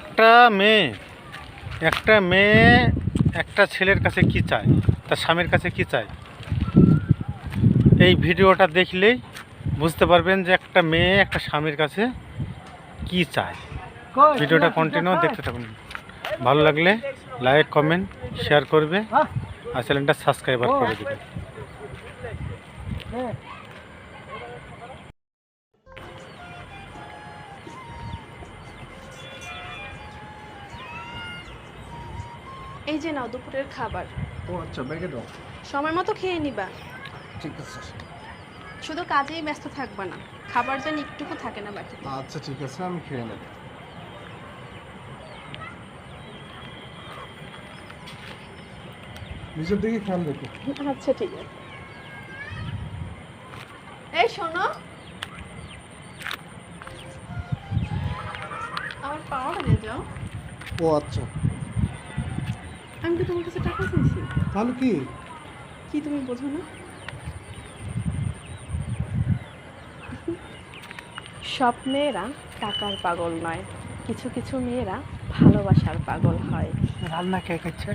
একটা মেয়ে একটা মেয়ে একটা ছেলের কাছে কি চায়? তার স্বামীর কাছে কি চায়? এই ভিডিওটা দেখলেই বুঝতে পারবেন যে একটা মেয়ে একটা স্বামীর কাছে কি চায়। ভিডিওটা কন্টিনিউ দেখতে থাকুন। ভালো লাগলে লাইক কমেন্ট শেয়ার করবে আর চ্যানেলটা সাবস্ক্রাইবার করে দেবে এই যে নাও দুপুরের খাবার। ও আচ্ছা ব্যাগে দাও। সময় মতো খেয়ে নিবা। ঠিক আছে শুধু কাজেই ব্যস্ত থাকবা না খাবার যেন একটুকু থাকে না বাকি আচ্ছা ঠিক আছে আমি খেয়ে নেব। নিজের দিকে খেয়াল রেখো। আচ্ছা ঠিক আছে। এই শোনো। আমার পাওয়াটা দিয়ে যাও। ও আচ্ছা। আমি তো তোমার কাছে টাকা চাইছি? তাহলে কি? কি তুমি বোঝো না? সব মেয়েরা টাকার পাগল নয় কিছু কিছু মেয়েরা ভালোবাসার পাগল হয়। রান্না কে করছে?